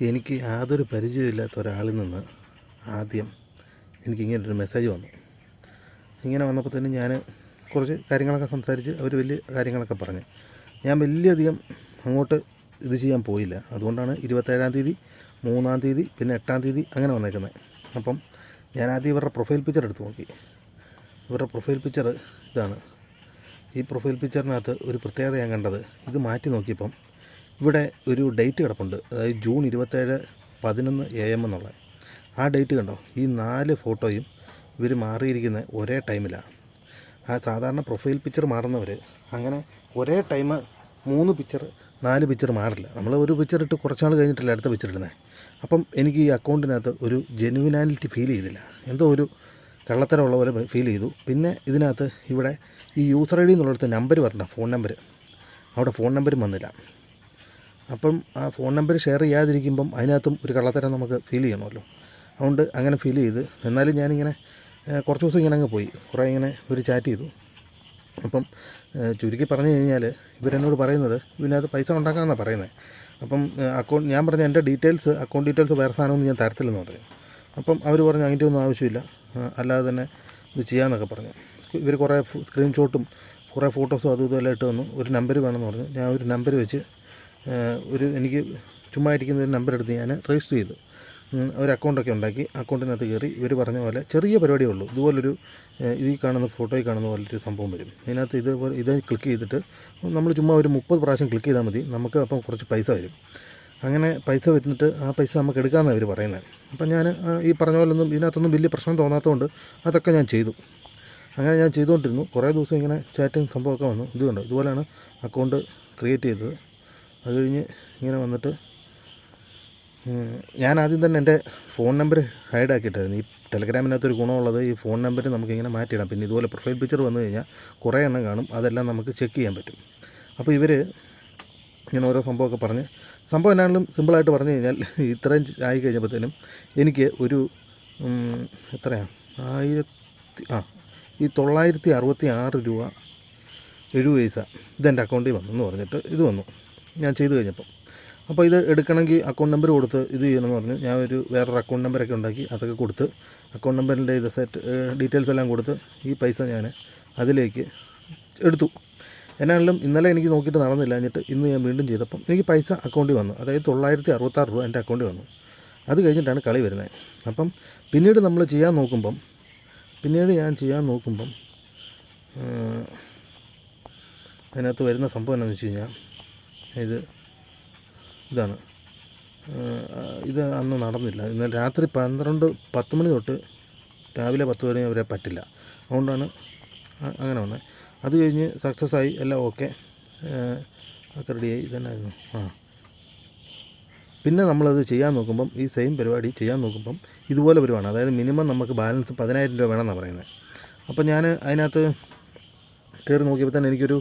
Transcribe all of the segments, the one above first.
എനിക്ക് യാതൊരു പരിചയമില്ലാത്ത ഒരാളിൽ നിന്ന് ആദ്യം എനിക്ക് ഇങ്ങനൊരു മെസ്സേജ് വന്നു. ഇങ്ങനെ വന്നപ്പോൾ തന്നെ ഞാൻ കുറച്ച് കാര്യങ്ങളൊക്കെ സംസാരിച്ച് അവർ വലിയ കാര്യങ്ങളൊക്കെ പറഞ്ഞു. ഞാൻ വലിയധികം അങ്ങോട്ട് ഇത് ചെയ്യാൻ പോയില്ല. അതുകൊണ്ടാണ് ഇരുപത്തേഴാം തീയതി മൂന്നാം തീയതി പിന്നെ എട്ടാം തീയതി അങ്ങനെ വന്നേക്കുന്നത് അപ്പം ഞാൻ ആദ്യം ഇവരുടെ പ്രൊഫൈൽ പിക്ചർ എടുത്ത് നോക്കി. ഇവരുടെ പ്രൊഫൈൽ പിക്ചർ ഇതാണ്. ഈ പ്രൊഫൈൽ പിക്ചറിനകത്ത് ഒരു പ്രത്യേകത ഞാൻ കണ്ടത്. ഇത് മാറ്റി നോക്കിയപ്പം ഇവിടെ ഒരു ഡേറ്റ് കിടപ്പുണ്ട്. അതായത് ജൂൺ ഇരുപത്തേഴ് പതിനൊന്ന് എ എം എന്നുള്ള. ആ ഡേറ്റ് കണ്ടോ? ഈ നാല് ഫോട്ടോയും ഇവർ മാറിയിരിക്കുന്ന ഒരേ ടൈമിലാണ് ആ സാധാരണ പ്രൊഫൈൽ പിക്ചർ മാറുന്നവർ അങ്ങനെ ഒരേ ടൈം മൂന്ന് പിക്ചർ നാല് പിക്ചർ മാറില്ല. നമ്മൾ ഒരു പിക്ചർ ഇട്ട് കുറച്ചാൾ കഴിഞ്ഞിട്ടില്ല അടുത്ത പിക്ചർ ഇടുന്നത് അപ്പം എനിക്ക് ഈ അക്കൗണ്ടിനകത്ത് ഒരു ജെനുവിനാലിറ്റി ഫീൽ ചെയ്തില്ല. എന്തോ ഒരു കള്ളത്തരമുള്ള പോലെ ഫീൽ ചെയ്തു. പിന്നെ ഇതിനകത്ത് ഇവിടെ ഈ യൂസർ ഐ ഡി എന്നുള്ളിടത്ത് നമ്പർ വരണ്ട ഫോൺ നമ്പർ അവിടെ ഫോൺ നമ്പരും വന്നില്ല. അപ്പം ആ ഫോൺ നമ്പർ ഷെയർ ചെയ്യാതിരിക്കുമ്പം അതിനകത്തും ഒരു കള്ളത്തരം നമുക്ക് ഫീൽ ചെയ്യണമല്ലോ. അതുകൊണ്ട് അങ്ങനെ ഫീൽ ചെയ്ത് എന്നാലും ഞാനിങ്ങനെ കുറച്ച് ദിവസം ഇങ്ങനെ അങ്ങ് പോയി. കുറേ ഇങ്ങനെ ഒരു ചാറ്റ് ചെയ്തു. അപ്പം ചുരുക്കി പറഞ്ഞു കഴിഞ്ഞാൽ ഇവരെന്നോട് പറയുന്നത് ഇതിനകത്ത് പൈസ ഉണ്ടാക്കാമെന്നാണ് പറയുന്നത് അപ്പം അക്കൗണ്ട് ഞാൻ പറഞ്ഞ എന്റെ ഡീറ്റെയിൽസ് അക്കൗണ്ട് ഡീറ്റെയിൽസ് വേറെ സാധനമൊന്നും ഞാൻ തരത്തില്ലെന്ന് പറഞ്ഞു. അപ്പം അവർ പറഞ്ഞു അതിന്റെ ഒന്നും ആവശ്യമില്ല. അല്ലാതെ തന്നെ ഇത് ചെയ്യാമെന്നൊക്കെ പറഞ്ഞു. ഇവർ കുറേ സ്ക്രീൻഷോട്ടും കുറേ ഫോട്ടോസും അതും ഇതും എല്ലാം ഇട്ട് തന്നു. ഒരു നമ്പർ വേണമെന്ന് പറഞ്ഞു. ഞാൻ ഒരു നമ്പർ വെച്ച് ഒരു എനിക്ക് ചുമ്മാ ഇരിക്കുന്ന ഒരു നമ്പർ എടുത്ത് ഞാൻ രജിസ്റ്റർ ചെയ്തു. ഒരു അക്കൗണ്ടൊക്കെ ഉണ്ടാക്കി. അക്കൗണ്ടിനകത്ത് കയറി ഇവർ പറഞ്ഞ പോലെ ചെറിയ പരിപാടിയേ ഉള്ളൂ. ഇതുപോലൊരു ഈ കാണുന്ന ഫോട്ടോയിൽ കാണുന്ന പോലൊരു സംഭവം വരും. ഇതിനകത്ത് ഇതുപോലെ ഇത് ക്ലിക്ക് ചെയ്തിട്ട് നമ്മൾ ചുമ്മാ ഒരു മുപ്പത് പ്രാവശ്യം ക്ലിക്ക് ചെയ്താൽ മതി. നമുക്ക് അപ്പം കുറച്ച് പൈസ വരും. അങ്ങനെ പൈസ വരുന്നിട്ട് ആ പൈസ നമുക്ക് എടുക്കാമെന്നാണ് ഇവർ പറയുന്നത് അപ്പം ഞാൻ ഈ പറഞ്ഞ പോലൊന്നും ഇതിനകത്തൊന്നും വലിയ പ്രശ്നം തോന്നാത്തതുകൊണ്ട് അതൊക്കെ ഞാൻ ചെയ്തു. അങ്ങനെ ഞാൻ ചെയ്തുകൊണ്ടിരുന്നു. കുറേ ദിവസം ഇങ്ങനെ ചാറ്റും സംഭവമൊക്കെ വന്നു. ഇതുകൊണ്ട് ഇതുപോലെയാണ് അക്കൗണ്ട് ക്രിയേറ്റ് ചെയ്തത്. അത് കഴിഞ്ഞ് ഇങ്ങനെ വന്നിട്ട് ഞാൻ ആദ്യം തന്നെ എന്റെ ഫോൺ നമ്പർ ഹൈഡ് ആക്കിയിട്ടായിരുന്നു. ഈ ടെലഗ്രാമിനകത്ത് ഒരു ഗുണമുള്ളത് ഈ ഫോൺ നമ്പർ നമുക്കിങ്ങനെ മാറ്റിയിടാം. പിന്നെ ഇതുപോലെ പ്രൊഫൈൽ പിക്ചർ വന്നു കഴിഞ്ഞാൽ കുറേ എണ്ണം കാണും. അതെല്ലാം നമുക്ക് ചെക്ക് ചെയ്യാൻ പറ്റും. അപ്പോൾ ഇവർ ഇങ്ങനെ ഓരോ സംഭവമൊക്കെ പറഞ്ഞ് സംഭവം എന്നാണെങ്കിലും സിമ്പിളായിട്ട് പറഞ്ഞു കഴിഞ്ഞാൽ ഇത്രയും ആയി കഴിഞ്ഞപ്പോഴത്തേനും എനിക്ക് ഒരു എത്രയാണ് ആയിരത്തി ആ ഈ തൊള്ളായിരത്തി അറുപത്തി ആറ് രൂപ എഴുപത് പൈസ ഇതെന്റെ അക്കൗണ്ടിൽ വന്നു എന്ന് പറഞ്ഞിട്ട് ഇത് വന്നു. ഞാൻ ചെയ്ത് കഴിഞ്ഞപ്പം. അപ്പോൾ ഇത് എടുക്കണമെങ്കിൽ അക്കൗണ്ട് നമ്പർ കൊടുത്ത് ഇത് ചെയ്യണമെന്ന് പറഞ്ഞു. ഞാൻ ഒരു വേറൊരു അക്കൗണ്ട് നമ്പറൊക്കെ ഉണ്ടാക്കി അതൊക്കെ കൊടുത്ത് അക്കൗണ്ട് നമ്പറിന്റെ ഇത് സെറ്റ് ഡീറ്റെയിൽസ് എല്ലാം കൊടുത്ത് ഈ പൈസ ഞാൻ അതിലേക്ക് എടുത്തു. എന്നാണെങ്കിലും ഇന്നലെ എനിക്ക് നോക്കിയിട്ട് നടന്നില്ല. എന്നിട്ട് ഇന്ന് ഞാൻ വീണ്ടും ചെയ്തപ്പം എനിക്ക് പൈസ അക്കൗണ്ടിൽ വന്നു. അതായത് തൊള്ളായിരത്തി അറുപത്താറ് രൂപ എന്റെ അക്കൗണ്ടിൽ വന്നു. അത് കഴിഞ്ഞിട്ടാണ് കളി വരുന്നത്. അപ്പം പിന്നീട് നമ്മൾ ചെയ്യാൻ നോക്കുമ്പം പിന്നീട് ഞാൻ ചെയ്യാൻ നോക്കുമ്പം അതിനകത്ത് വരുന്ന സംഭവം എന്താണെന്ന് വെച്ച് കഴിഞ്ഞാൽ ഇത് ഇതാണ്. ഇത് അന്ന് നടന്നില്ല. ഇന്നലെ രാത്രി പന്ത്രണ്ട് പത്ത് മണി തൊട്ട് രാവിലെ പത്ത് മണി വരെ പറ്റില്ല. അതുകൊണ്ടാണ് അങ്ങനെ വന്നത് അത് കഴിഞ്ഞ് സക്സസ് ആയി എല്ലാം ഓക്കെ ഒക്കെ റെഡിയായി ഇതന്നായിരുന്നു ആ. പിന്നെ നമ്മളത് ചെയ്യാൻ നോക്കുമ്പം ഈ സെയിം പരിപാടി ചെയ്യാൻ നോക്കുമ്പം ഇതുപോലെ വരുവാണ്. അതായത് മിനിമം നമുക്ക് ബാലൻസ് പതിനായിരം രൂപ വേണമെന്നാണ് പറയുന്നത്. അപ്പോൾ ഞാൻ അതിനകത്ത് കയറി നോക്കിയപ്പോൾ തന്നെ എനിക്കൊരു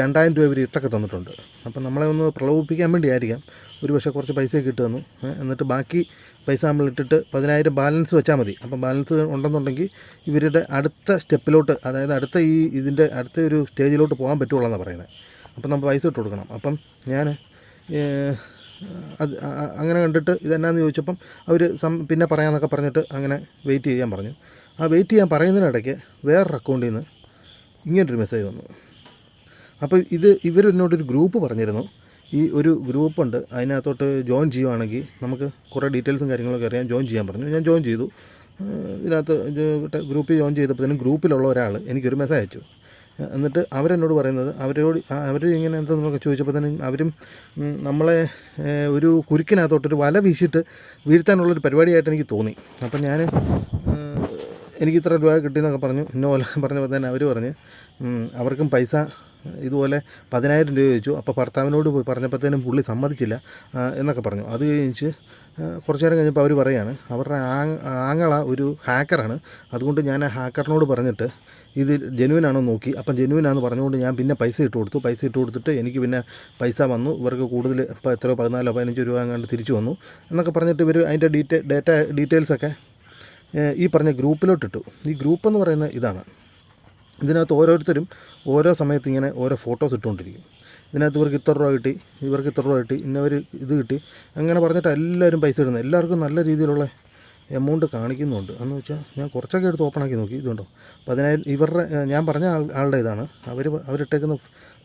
രണ്ടായിരം രൂപ ഇവർ ഇട്ടൊക്കെ തന്നിട്ടുണ്ട്. അപ്പം നമ്മളെ ഒന്ന് പ്രലോഭിപ്പിക്കാൻ വേണ്ടിയായിരിക്കാം. ഒരു പക്ഷേ കുറച്ച് പൈസ തന്നു. എന്നിട്ട് ബാക്കി പൈസ നമ്മൾ ഇട്ടിട്ട് പതിനായിരം ബാലൻസ് വെച്ചാൽ മതി. അപ്പം ബാലൻസ് ഉണ്ടെന്നുണ്ടെങ്കിൽ ഇവരുടെ അടുത്ത സ്റ്റെപ്പിലോട്ട് അതായത് അടുത്ത ഈ ഇതിന്റെ അടുത്ത ഒരു സ്റ്റേജിലോട്ട് പോകാൻ പറ്റുള്ളൂ എന്നാണ് പറയുന്നത്. അപ്പം നമ്മൾ പൈസ ഇട്ട് കൊടുക്കണം. അപ്പം ഞാൻ അത് അങ്ങനെ കണ്ടിട്ട് ഇതെന്നാന്ന് ചോദിച്ചപ്പം അവർ സം പിന്നെ പറയാമെന്നൊക്കെ പറഞ്ഞിട്ട് അങ്ങനെ വെയിറ്റ് ചെയ്യാൻ പറഞ്ഞു. ആ വെയിറ്റ് ചെയ്യാൻ പറയുന്നതിനിടയ്ക്ക് വേറൊരു അക്കൗണ്ടിൽ നിന്ന് ഇങ്ങനൊരു മെസ്സേജ് വന്നു. അപ്പോൾ ഇത് ഇവർ എന്നോടൊരു ഗ്രൂപ്പ് പറഞ്ഞിരുന്നു. ഈ ഒരു ഗ്രൂപ്പുണ്ട് അതിനകത്തോട്ട് ജോയിൻ ചെയ്യുവാണെങ്കിൽ നമുക്ക് കുറേ ഡീറ്റെയിൽസും കാര്യങ്ങളൊക്കെ അറിയാൻ ജോയിൻ ചെയ്യാൻ പറഞ്ഞു. ഞാൻ ജോയിൻ ചെയ്തു. ഇതിനകത്ത് ഗ്രൂപ്പിൽ ജോയിൻ ചെയ്തപ്പോഴത്തേനും ഗ്രൂപ്പിലുള്ള ഒരാൾ എനിക്കൊരു മെസ്സേജ് അയച്ചു. എന്നിട്ട് അവരെന്നോട് പറയുന്നത് അവരോട് അവർ ഇങ്ങനെ എന്തെന്നൊക്കെ തന്നെ അവരും നമ്മളെ ഒരു കുരുക്കിനകത്തോട്ടൊരു വല വീശിയിട്ട് വീഴ്ത്താനുള്ളൊരു പരിപാടിയായിട്ട് എനിക്ക് തോന്നി. അപ്പം ഞാൻ എനിക്ക് ഇത്ര രൂപ കിട്ടിയെന്നൊക്കെ പറഞ്ഞു. ഇന്നോല പറഞ്ഞപ്പോൾ തന്നെ അവർ പറഞ്ഞ് അവർക്കും പൈസ ഇതുപോലെ പതിനായിരം രൂപ ചോദിച്ചു. അപ്പോൾ ഭർത്താവിനോട് പോയി പറഞ്ഞപ്പോഴത്തേനും പുള്ളി സമ്മതിച്ചില്ല എന്നൊക്കെ പറഞ്ഞു. അത് കഴിഞ്ഞ് കുറച്ച് നേരം കഴിഞ്ഞപ്പോൾ അവർ പറയാണ് അവരുടെ ആങ് ആങ്ങള ഒരു ഹാക്കറാണ്. അതുകൊണ്ട് ഞാൻ ആ ഹാക്കറിനോട് പറഞ്ഞിട്ട് ഇത് ജെനുവിനാണോ നോക്കി. അപ്പം ജെനുവിൻ ആണെന്ന് പറഞ്ഞുകൊണ്ട് ഞാൻ പിന്നെ പൈസ ഇട്ട് കൊടുത്തു. പൈസ ഇട്ട് കൊടുത്തിട്ട് എനിക്ക് പിന്നെ പൈസ വന്നു. ഇവർക്ക് കൂടുതൽ ഇപ്പോൾ എത്രയോ പതിനാലോ പതിനഞ്ചോ രൂപ അങ്ങാണ്ട് തിരിച്ചു വന്നു. എന്നൊക്കെ പറഞ്ഞിട്ട് ഇവർ അതിന്റെ ഡീറ്റെയിൽ ഡേറ്റ ഡീറ്റെയിൽസൊക്കെ ഈ പറഞ്ഞ ഗ്രൂപ്പിലോട്ടിട്ടു. ഈ ഗ്രൂപ്പ് എന്ന് പറയുന്ന ഇതാണ്. ഇതിനകത്ത് ഓരോരുത്തരും ഓരോ സമയത്ത് ഇങ്ങനെ ഓരോ ഫോട്ടോസ് ഇട്ടുകൊണ്ടിരിക്കും. ഇതിനകത്ത് ഇവർക്ക് ഇത്ര രൂപ കിട്ടി ഇവർക്ക് ഇത്ര രൂപ കിട്ടി ഇന്നവർ ഇത് കിട്ടി. അങ്ങനെ പറഞ്ഞിട്ട് എല്ലാവരും പൈസ ഇടുന്നത്. എല്ലാവർക്കും നല്ല രീതിയിലുള്ള എമൗണ്ട് കാണിക്കുന്നുണ്ട്. എന്ന് വെച്ചാൽ ഞാൻ കുറച്ചൊക്കെ എടുത്ത് ഓപ്പൺ ആക്കി നോക്കി. ഇതുണ്ടോ? പതിനായിരം ഇവരുടെ ഞാൻ പറഞ്ഞ ആൾ ആളുടെ ഇതാണ്. അവർ അവരിട്ടേക്കുന്ന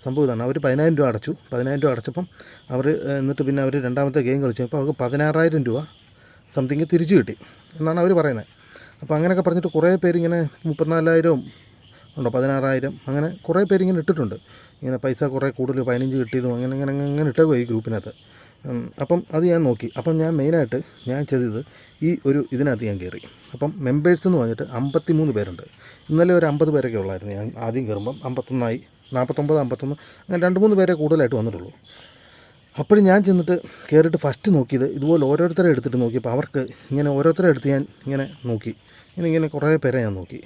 സംഭവം ഇതാണ്. അവർ പതിനായിരം രൂപ അടച്ചു. പതിനായിരം രൂപ അടച്ചപ്പം അവർ എന്നിട്ട് പിന്നെ അവർ രണ്ടാമത്തെ ഗെയിം കളിച്ചു. അപ്പോൾ അവർക്ക് പതിനാറായിരം രൂപ സംതിങ് തിരിച്ചു കിട്ടി. എന്നാണ് അവർ പറയുന്നത്. അപ്പോൾ അങ്ങനെയൊക്കെ പറഞ്ഞിട്ട് കുറേ പേരിങ്ങനെ മുപ്പത്തിനാലായിരവും ഉണ്ടോ പതിനാറായിരം അങ്ങനെ കുറേ പേര് ഇങ്ങനെ ഇട്ടിട്ടുണ്ട്. ഇങ്ങനെ പൈസ കുറേ കൂടുതൽ പതിനഞ്ച് കിട്ടിയതും അങ്ങനെ അങ്ങനെ അങ്ങനെ ഇട്ടേ പോയി ഗ്രൂപ്പിനകത്ത്. അപ്പം അത് ഞാൻ നോക്കി. അപ്പം ഞാൻ മെയിനായിട്ട് ഞാൻ ചെയ്തത് ഈ ഒരു ഇതിനകത്ത് ഞാൻ കയറി. അപ്പം മെമ്പേഴ്സ് എന്ന് പറഞ്ഞിട്ട് അമ്പത്തി മൂന്ന് പേരുണ്ട്. ഇന്നലെ ഒരു അമ്പത് പേരൊക്കെ ഉള്ളായിരുന്നു. ഞാൻ ആദ്യം കയറുമ്പം അമ്പത്തൊന്നായി. നാൽപ്പത്തൊമ്പത് അമ്പത്തൊന്ന് അങ്ങനെ രണ്ട് മൂന്ന് പേരെ കൂടുതലായിട്ട് വന്നിട്ടുള്ളൂ. അപ്പോഴും ഞാൻ ചെന്നിട്ട് കയറിയിട്ട് ഫസ്റ്റ് നോക്കിയത് ഇതുപോലെ ഓരോരുത്തരെ എടുത്തിട്ട് നോക്കിയപ്പോൾ അവർക്ക് ഇങ്ങനെ ഓരോരുത്തരെ എടുത്ത് ഞാൻ ഇങ്ങനെ നോക്കി. ഇങ്ങനെ ഇങ്ങനെ കുറേ പേരെ ഞാൻ നോക്കി.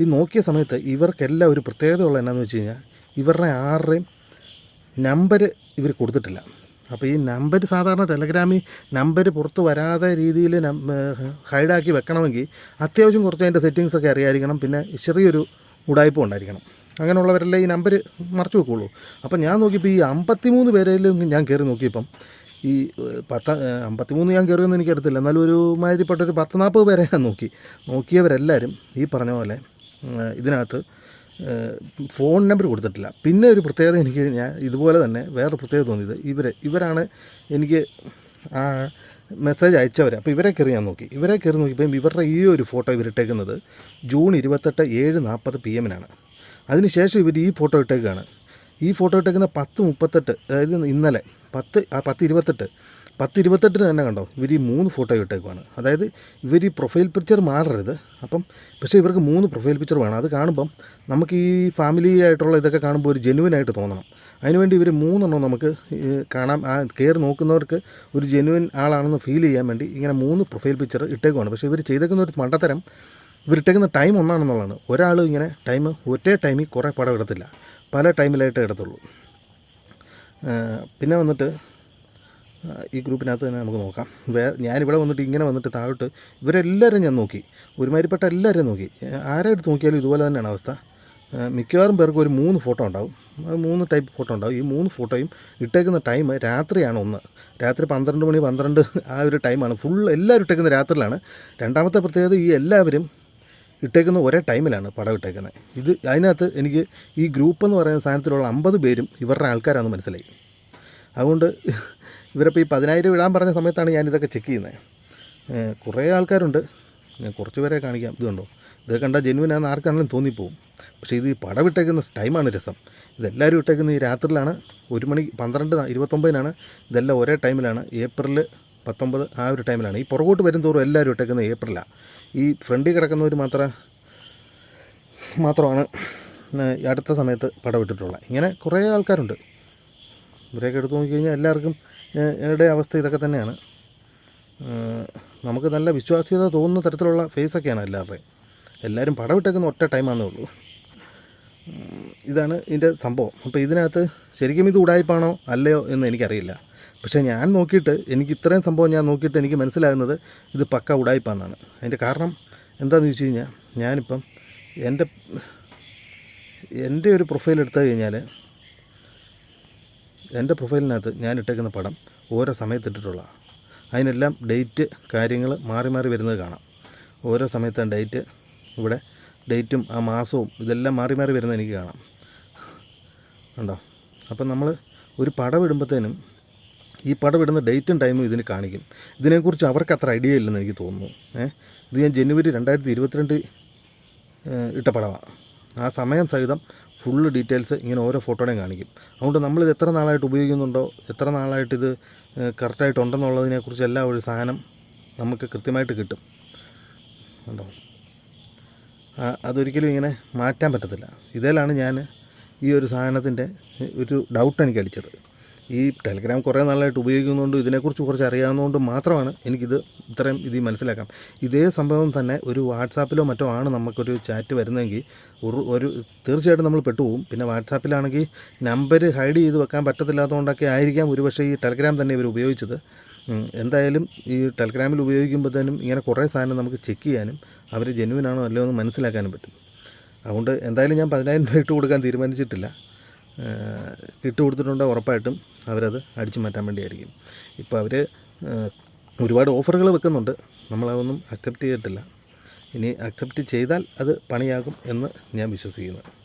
ഈ നോക്കിയ സമയത്ത് ഇവർക്കെല്ലാം ഒരു പ്രത്യേകത ഉള്ള എന്നാന്ന് വെച്ച് കഴിഞ്ഞാൽ ഇവരുടെ ആരുടെയും നമ്പർ ഇവർ കൊടുത്തിട്ടില്ല. അപ്പോൾ ഈ നമ്പർ സാധാരണ ടെലഗ്രാമിൽ നമ്പർ പുറത്ത് വരാതെ രീതിയിൽ ഹൈഡാക്കി വെക്കണമെങ്കിൽ അത്യാവശ്യം കുറച്ച് അതിന്റെ സെറ്റിങ്സൊക്കെ അറിയായിരിക്കണം. പിന്നെ ചെറിയൊരു ഉടായ്പ ഉണ്ടായിരിക്കണം. അങ്ങനെയുള്ളവരെല്ലാം ഈ നമ്പർ മറച്ചു വെക്കുള്ളൂ. അപ്പം ഞാൻ നോക്കിയപ്പോൾ ഈ അമ്പത്തിമൂന്ന് പേരിലും ഞാൻ കയറി നോക്കിയപ്പം ഈ പത്ത് അമ്പത്തിമൂന്ന് ഞാൻ കയറിയൊന്നും എനിക്കറിയത്തില്ല. എന്നാലും ഒരു മാതിരിപ്പെട്ട ഒരു പത്ത് നാൽപ്പത് പേരെ ഞാൻ നോക്കി. നോക്കിയവരെല്ലാവരും ഈ പറഞ്ഞ പോലെ ഇതിനകത്ത് ഫോൺ നമ്പർ കൊടുത്തിട്ടില്ല. പിന്നെ ഒരു പ്രത്യേകത എനിക്ക് ഞാൻ ഇതുപോലെ തന്നെ വേറെ പ്രത്യേകത തോന്നിയത്. ഇവർ ഇവരാണ് എനിക്ക് ആ മെസ്സേജ് അയച്ചവർ അപ്പോൾ ഇവരെ കയറി ഞാൻ നോക്കി. ഇവരെ കയറി നോക്കിയപ്പോൾ ഇവരുടെ ഈ ഒരു ഫോട്ടോ ഇവരിട്ടേക്കുന്നത് ജൂൺ ഇരുപത്തെട്ട് ഏഴ് നാൽപ്പത് പി എമ്മിനാണ്. അതിനുശേഷം ഇവർ ഈ ഫോട്ടോ ഇട്ടേക്കാണ്. ഈ ഫോട്ടോ ഇട്ടേക്കുന്ന പത്ത് മുപ്പത്തെട്ട് അതായത് ഇന്നലെ പത്ത് പത്ത് ഇരുപത്തെട്ട് പത്ത് ഇരുപത്തെട്ടിന് തന്നെ കണ്ടോ ഇവർ ഈ മൂന്ന് ഫോട്ടോ ഇട്ടേക്കുവാണ്. അതായത് ഇവർ ഈ പ്രൊഫൈൽ പിക്ചർ മാറരുത്. അപ്പം പക്ഷേ ഇവർക്ക് മൂന്ന് പ്രൊഫൈൽ പിക്ചർ വേണം. അത് കാണുമ്പം നമുക്ക് ഈ ഫാമിലി ആയിട്ടുള്ള ഇതൊക്കെ കാണുമ്പോൾ ഒരു ജെനുവൻ ആയിട്ട് തോന്നണം. അതിനുവേണ്ടി ഇവർ മൂന്നെണ്ണം നമുക്ക് കാണാം. ആ കയറി നോക്കുന്നവർക്ക് ഒരു ജെനുവൻ ആളാണെന്ന് ഫീൽ ചെയ്യാൻ വേണ്ടി ഇങ്ങനെ മൂന്ന് പ്രൊഫൈൽ പിക്ചർ ഇട്ടേക്കുവാണ്. പക്ഷേ ഇവർ ചെയ്തേക്കുന്ന ഒരു മണ്ടത്തരം ഇവരിട്ടേക്കുന്ന ടൈം ഒന്നാണെന്നുള്ളതാണ്. ഒരാൾ ഇങ്ങനെ ടൈം ഒറ്റേ ടൈമിൽ കുറേ പടം എടുത്തില്ല. പല ടൈമിലായിട്ട് എടുത്തുള്ളൂ. പിന്നെ വന്നിട്ട് ഈ ഗ്രൂപ്പിനകത്ത് തന്നെ നമുക്ക് നോക്കാം. വേ ഞാനിവിടെ വന്നിട്ട് ഇങ്ങനെ വന്നിട്ട് താഴോട്ട് ഇവരെല്ലാവരും ഞാൻ നോക്കി. ഒരുമാതിരിപ്പെട്ട എല്ലാവരെയും നോക്കി. ആരെ എടുത്ത് നോക്കിയാലും ഇതുപോലെ തന്നെയാണ് അവസ്ഥ. മിക്കവാറും പേർക്ക് ഒരു മൂന്ന് ഫോട്ടോ ഉണ്ടാവും. മൂന്ന് ടൈപ്പ് ഫോട്ടോ ഉണ്ടാവും. ഈ മൂന്ന് ഫോട്ടോയും ഇട്ടേക്കുന്ന ടൈം രാത്രിയാണ് ഒന്ന്. രാത്രി പന്ത്രണ്ട് മണി പന്ത്രണ്ട് ആ ഒരു ടൈമാണ് ഫുൾ എല്ലാവരും ഇട്ടേക്കുന്ന രാത്രിയിലാണ്. രണ്ടാമത്തെ പ്രത്യേകത ഈ എല്ലാവരും ഇട്ടേക്കുന്ന ഒരേ ടൈമിലാണ് പടം ഇട്ടേക്കുന്നത്. ഇത് അതിനകത്ത് എനിക്ക് ഈ ഗ്രൂപ്പ് എന്ന് പറയുന്ന സാധനത്തിലുള്ള അമ്പത് പേരും ഇവരുടെ ആൾക്കാരാണെന്ന് മനസ്സിലായി. അതുകൊണ്ട് ഇവരിപ്പോൾ ഈ പതിനായിരം ഇടാൻ പറഞ്ഞ സമയത്താണ് ഞാൻ ഇതൊക്കെ ചെക്ക് ചെയ്യുന്നത്. കുറേ ആൾക്കാരുണ്ട്. ഞാൻ കുറച്ച് പേരെ കാണിക്കാം. ഇത് കണ്ടോ ഇത് കണ്ടാൽ ജെനുവിനാന്ന് ആർക്കാണെങ്കിലും തോന്നിപ്പോവും. പക്ഷേ ഇത് ഈ പടം ഇട്ടേക്കുന്ന ടൈമാണ് രസം. ഇതെല്ലാവരും ഇട്ടേക്കുന്ന ഈ രാത്രിയിലാണ് ഒരു മണി പന്ത്രണ്ട് ഇരുപത്തൊമ്പതിനാണ്. ഇതെല്ലാം ഒരേ ടൈമിലാണ്. ഏപ്രിൽ പത്തൊമ്പത് ആ ഒരു ടൈമിലാണ്. ഈ പുറകോട്ട് വരും തോറും എല്ലാവരും ഇട്ടേക്കുന്നത് ഏപ്രിലാണ് ഈ ഫ്രണ്ടിൽ കിടക്കുന്നവർ മാത്രം മാത്രമാണ് അടുത്ത സമയത്ത് പടവിട്ടിട്ടുള്ളത്. ഇങ്ങനെ കുറേ ആൾക്കാരുണ്ട്. ഇവരെയൊക്കെ എടുത്തു നോക്കിക്കഴിഞ്ഞാൽ എല്ലാവർക്കും യുടെ അവസ്ഥ ഇതൊക്കെ തന്നെയാണ്. നമുക്ക് നല്ല വിശ്വാസ്യത തോന്നുന്ന തരത്തിലുള്ള ഫേസൊക്കെയാണ് എല്ലാവരുടെയും. എല്ലാവരും പടവിട്ടേക്കുന്ന ഒറ്റ ടൈമാണെന്നേ ഉള്ളൂ. ഇതാണ് ഇതിന്റെ സംഭവം. അപ്പോൾ ഇതിനകത്ത് ശരിക്കും ഇത് ഉടായ്പാണോ അല്ലയോ എന്ന് എനിക്കറിയില്ല. പക്ഷേ ഞാൻ നോക്കിയിട്ട് എനിക്ക് ഇത്രയും സംഭവം ഞാൻ നോക്കിയിട്ട് എനിക്ക് മനസ്സിലാകുന്നത് ഇത് പക്ക ഉടായ്പാന്നാണ് അതിന്റെ കാരണം എന്താണെന്ന് ചോദിച്ചു കഴിഞ്ഞാൽ ഞാനിപ്പം എന്റെ എന്റെ ഒരു പ്രൊഫൈൽ എടുത്തു കഴിഞ്ഞാൽ എന്റെ പ്രൊഫൈലിനകത്ത് ഞാൻ ഇട്ടേക്കുന്ന പടം ഓരോ സമയത്ത് ഇട്ടിട്ടുള്ള അതിനെല്ലാം ഡേറ്റ് കാര്യങ്ങൾ മാറി മാറി വരുന്നത് കാണാം. ഓരോ സമയത്താണ് ഡേറ്റ് ഇവിടെ ഡേറ്റും ആ മാസവും ഇതെല്ലാം മാറി മാറി വരുന്നത് എനിക്ക് കാണാം. ഉണ്ടോ അപ്പം നമ്മൾ ഒരു പടം ഇടുമ്പോഴത്തേനും ഈ പടം ഇടുന്ന ഡേറ്റും ടൈമും ഇതിന് കാണിക്കും. ഇതിനെക്കുറിച്ച് അവർക്ക് അത്ര ഐഡിയ ഇല്ലെന്ന് എനിക്ക് തോന്നുന്നു. ഏഹ് ഇത് ഞാൻ ജനുവരി രണ്ടായിരത്തി ഇരുപത്തിരണ്ട് ഇട്ട പടമാണ് ആ സമയം സഹിതം ഫുള്ള് ഡീറ്റെയിൽസ് ഇങ്ങനെ ഓരോ ഫോട്ടോയുടെയും കാണിക്കും. അതുകൊണ്ട് നമ്മളിത് എത്ര നാളായിട്ട് ഉപയോഗിക്കുന്നുണ്ടോ എത്ര നാളായിട്ട് ഇത് കറക്റ്റായിട്ടുണ്ടെന്നുള്ളതിനെക്കുറിച്ച് എല്ലാ ഒരു സാധനം നമുക്ക് കൃത്യമായിട്ട് കിട്ടും. ഉണ്ടോ അതൊരിക്കലും ഇങ്ങനെ മാറ്റാൻ പറ്റത്തില്ല. ഇതിലാണ് ഞാൻ ഈ ഒരു സാധനത്തിന്റെ ഒരു ഡൗട്ട് എനിക്ക് അടിച്ചത് ഈ ടെലിഗ്രാം കുറേ നാളായിട്ട് ഉപയോഗിക്കുന്നതുകൊണ്ട് ഇതിനെക്കുറിച്ച് കുറച്ച് അറിയാവുന്നതുകൊണ്ട് മാത്രമാണ് എനിക്കിത് ഇത്രയും ഇത് മനസ്സിലാക്കാം. ഇതേ സംഭവം തന്നെ ഒരു വാട്സാപ്പിലോ മറ്റോ ആണ് നമുക്കൊരു ചാറ്റ് വരുന്നതെങ്കിൽ ഒരു ഒരു തീർച്ചയായിട്ടും നമ്മൾ പെട്ടുപോകും. പിന്നെ വാട്സാപ്പിലാണെങ്കിൽ നമ്പർ ഹൈഡ് ചെയ്ത് വെക്കാൻ പറ്റത്തില്ലാത്തതുകൊണ്ടൊക്കെ ആയിരിക്കാം ഒരുപക്ഷേ ഈ ടെലിഗ്രാം തന്നെ ഇവർ ഉപയോഗിച്ചത്. എന്തായാലും ഈ ടെലിഗ്രാമിൽ ഉപയോഗിക്കുമ്പോഴത്തേനും ഇങ്ങനെ കുറേ സാധനം നമുക്ക് ചെക്ക് ചെയ്യാനും അവർ ജെനുവിനാണോ അല്ലയോ എന്ന് മനസ്സിലാക്കാനും പറ്റും. അതുകൊണ്ട് എന്തായാലും ഞാൻ പതിനായിരം രൂപ ഇട്ട് കൊടുക്കാൻ തീരുമാനിച്ചിട്ടില്ല. കിട്ടുകൊടുത്തിട്ടുണ്ടെങ്കിൽ ഉറപ്പായിട്ടും അവരത് അടിച്ചു മാറ്റാൻ വേണ്ടിയായിരിക്കും. ഇപ്പോൾ അവർ ഒരുപാട് ഓഫറുകൾ വെക്കുന്നുണ്ട്. നമ്മളതൊന്നും അക്സെപ്റ്റ് ചെയ്തിട്ടില്ല. ഇനി അക്സെപ്റ്റ് ചെയ്താൽ അത് പണിയാകും എന്ന് ഞാൻ വിശ്വസിക്കുന്നു.